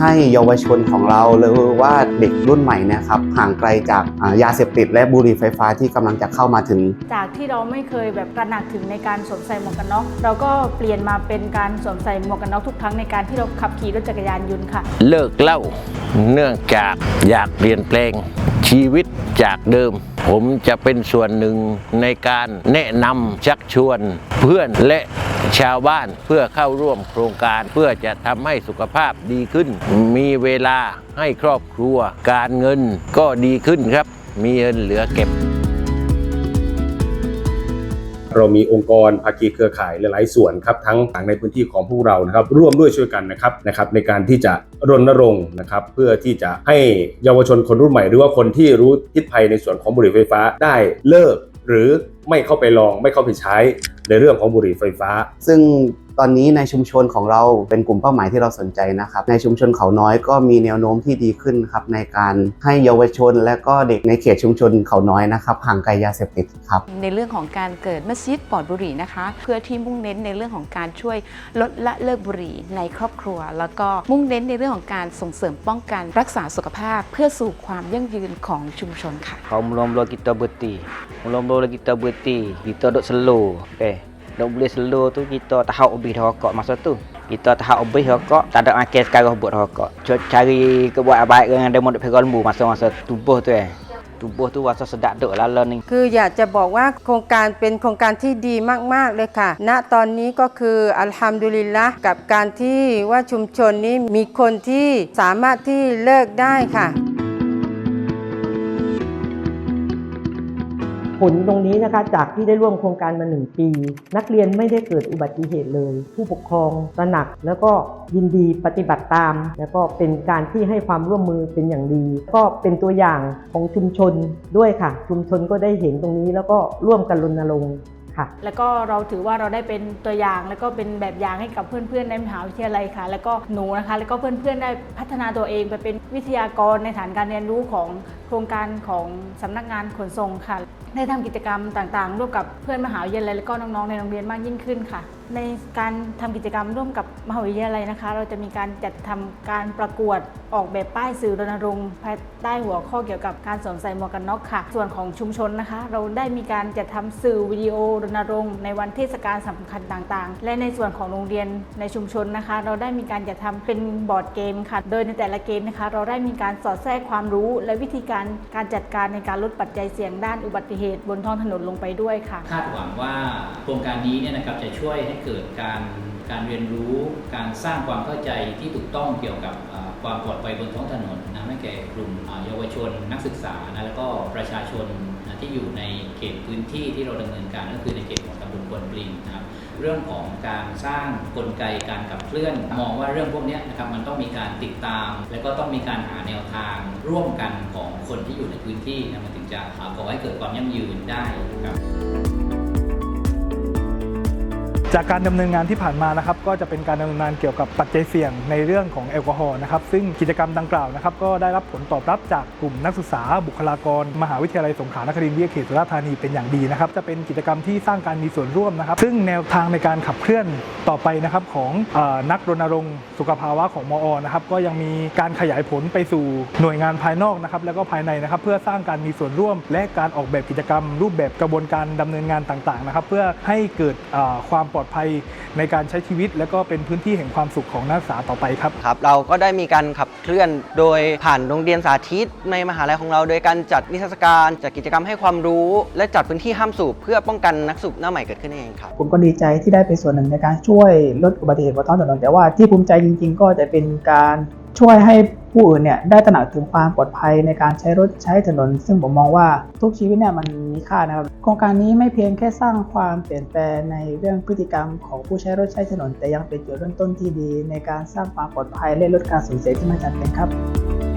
ให้เยาวชนของเราหรือว่าเด็กรุ่นใหม่เนะครับห่างไกลจากอ่ายาเสพติด และบุหรี่ไฟฟ้าที่กำลังจะเข้ามาถึง จากที่เราไม่เคยแบบตระหนักถึงในการสวมใส่หมวกกันน็อกเราก็เปลี่ยนมาเป็นการสวมใส่หมวกกันน็อกทุกครั้งในการที่เราขับขี่รถจักรยานยนต์ค่ะ เลิกเหล้าเนื่องจากอยากเปลี่ยนแปลงชีวิตจากเดิม ผมจะเป็นส่วนหนึ่งในการแนะนำชักชวนเพื่อนและ ชาวบ้านเพื่อเข้าร่วมโครงการเพื่อจะทำให้สุขภาพดีขึ้น มีเวลาให้ครอบครัว การเงินก็ดีขึ้นครับ มีเงินเหลือเก็บ เรามีองค์กรภาคีเครือข่ายหลายๆส่วนครับทั้งในพื้นที่ของพวกเรานะครับ ร่วมด้วยช่วยกันนะครับนะครับ ในการที่จะรณรงค์นะครับเพื่อที่จะให้เยาวชนคนรุ่นใหม่ หรือว่าคนที่รู้พิษภัยในส่วนของบุหรี่ไฟฟ้าได้เลิก หรือไม่เข้าไปลองไม่เข้าไปใช้ในเรื่องของบุหรี่ไฟฟ้า ซึ่ง ตอนนี้ในชุมชนของเราเป็นกลุ่มเป้าหมายที่เราสนใจนะครับ ในชุมชนเขาน้อยก็มีแนวโน้มที่ดีขึ้นครับในการให้เยาวชน และก็เด็กในเขตชุมชนเขาน้อยนะครับห่างไกลยาเสพติดครับในเรื่องของการเกิดมัสยิดปลอดบุหรี่นะคะ เพื่อที่มุ่งเน้นในเรื่องของการช่วยลดละเลิกบุหรี่ในครอบครัว แล้วก็มุ่งเน้นในเรื่องของการส่งเสริมป้องกันรักษาสุขภาพ เพื่อสู่ความยั่งยืนของชุมชนค่ะ Kalau mula-mula kita berhenti Mula-mula kita berhenti Kita duduk slow Okay Duk boleh slow tu kita tahap habis rokok masa tu Kita tahap habis rokok Tak ada makan sekarang buat rokok cari kebuat baik dengan demo duk pegang lembu Masa-masa tubuh tu eh Tubuh tu rasa sedap duk lala ni คืออยากจะบอกว่าโครงการเป็นโครงการที่ดีมาก ๆ เลยค่ะ ณตอนนี้ก็คืออัลฮัมดุลิลละกับการที่ว่าชุมชนนี้มีคนที่สามารถที่เลิกได้ค่ะ ผลตรงนี้นะคะจากที่ได้ร่วมโครงการมาหนึ่งปี นักเรียนไม่ได้เกิดอุบัติเหตุเลย ผู้ปกครองตระหนักแล้วก็ยินดีปฏิบัติตาม แล้วก็เป็นการที่ให้ความร่วมมือเป็นอย่างดี ก็เป็นตัวอย่างของชุมชนด้วยค่ะ ชุมชนก็ได้เห็นตรงนี้แล้วก็ร่วมกันรณรงค์ค่ะแล้วก็เราถือว่าเราได้เป็นตัวอย่างแล้วก็เป็นแบบอย่างให้กับเพื่อนๆในมหาวิทยาลัยค่ะ แล้วก็หนูนะคะ แล้วก็เพื่อนๆได้พัฒนาตัวเองไปเป็นวิทยากรในฐานการเรียนรู้ของ ครงการของสำนักงานขนส่งค่ะ ได้ทำกิจกรรมต่างๆ ร่วมกับเพื่อนมหาวิทยาลัยและก็น้องๆ ในโรงเรียนมากยิ่งขึ้นค่ะ ในการทำกิจกรรมร่วมกับมหาวิทยาลัยนะคะ เราจะมีการจัดทำการประกวดออกแบบป้ายสื่อรณรงค์ภายใต้หัวข้อเกี่ยวกับการสวมใส่หมวกกันน็อกค่ะ ส่วนของชุมชนนะคะ เราได้มีการจัดทำสื่อวิดีโอรณรงค์ในวันเทศกาลสำคัญต่างๆ และในส่วนของโรงเรียนในชุมชนนะคะ เราได้มีการจัดทำเป็นบอร์ดเกมค่ะ โดยในแต่ละเกมนะคะ เราได้มีการสอดแทรกความรู้และวิธีการการจัดการในการลดปัจจัยเสี่ยงด้านอุบัติเหตุบนท้องถนนลงไปด้วยค่ะ คาดหวังว่าโครงการนี้เนี่ยนะครับจะช่วยให้เกิดการการเรียนรู้ การสร้างความเข้าใจที่ถูกต้องเกี่ยวกับ ความปลอดภัยบนท้องถนนนะให้แก่กลุ่มเยาวชนนักศึกษานะแล้วก็ประชาชนนะที่อยู่ในเขตพื้นที่ที่เราดำเนินการก็คือในเขตของตำบลควนปลิงนะครับเรื่องของการสร้างกลไกการขับเคลื่อน มองว่าเรื่องพวกนี้นะครับมันต้องมีการติดตาม และก็ต้องมีการหาแนวทางร่วมกันของคนที่อยู่ในพื้นที่นะมันถึงจะก่อให้เกิดความยั่งยืนได้นะครับ จากการดำเนินงานที่ผ่านมานะครับก็จะเป็นการดำเนินงานเกี่ยวกับปัจจัยเสี่ยงในเรื่องของแอลกอฮอล์นะครับซึ่งกิจกรรมดังกล่าวนะครับก็ได้รับผลตอบรับจากกลุ่มนักศึกษา บุคลากร มหาวิทยาลัยสงขลานครินทร์วิทยาเขตสุราษฎร์ธานีเป็นอย่างดีนะครับจะเป็นกิจกรรมที่สร้างการมีส่วนร่วมนะครับ ซึ่งแนวทางในการขับเคลื่อนต่อไปนะครับของอนักรณรงค์สุขภาวะของมอนะครับก็ยังมีการขยายผลไปสู่หน่วยงานภายนอกนะครับแล้วก็ภายในนะครับเพื่อสร้างการมีส่วนร่วม และการออกแบบกิจกรรม รูปแบบกระบวนการดำเนินงานต่างๆนะครับเพื่อให้เกิดความปลลอดภัยในการใช้ชีวิต และก็เป็นพื้นที่แห่งความสุขของนักศึกษาต่อไปครับครับ เราก็ได้มีการขับเคลื่อนโดยผ่านโรงเรียนสาธิต ในมหาลัยของเรา โดยการจัดนิทรรศการจัดกิจกรรมให้ความรู้ และจัดพื้นที่ห้ามสูบเพื่อป้องกันนักสูบหน้าใหม่เกิดขึ้นเองครับผมก็ดีใจที่ได้เป็นส่วนหนึ่งในการช่วยลดอุบัติเหตุบนท้องถนนแต่ว่าที่ภูมิใจจริง ๆ ก็จะเป็นการช่วยให้ ผู้อื่นเนี่ยได้ตระหนักถึงความปลอดภัยในการใช้รถใช้ถนน ซึ่งผมมองว่าทุกชีวิตเนี่ยมันมีค่านะครับ โครงการนี้ไม่เพียงแค่สร้างความเปลี่ยนแปลงในเรื่องพฤติกรรมของผู้ใช้รถใช้ถนน แต่ยังเป็นจุดเริ่มต้นที่ดี ในการสร้างความปลอดภัยและลดการสูญเสียที่ไม่จำเป็นครับ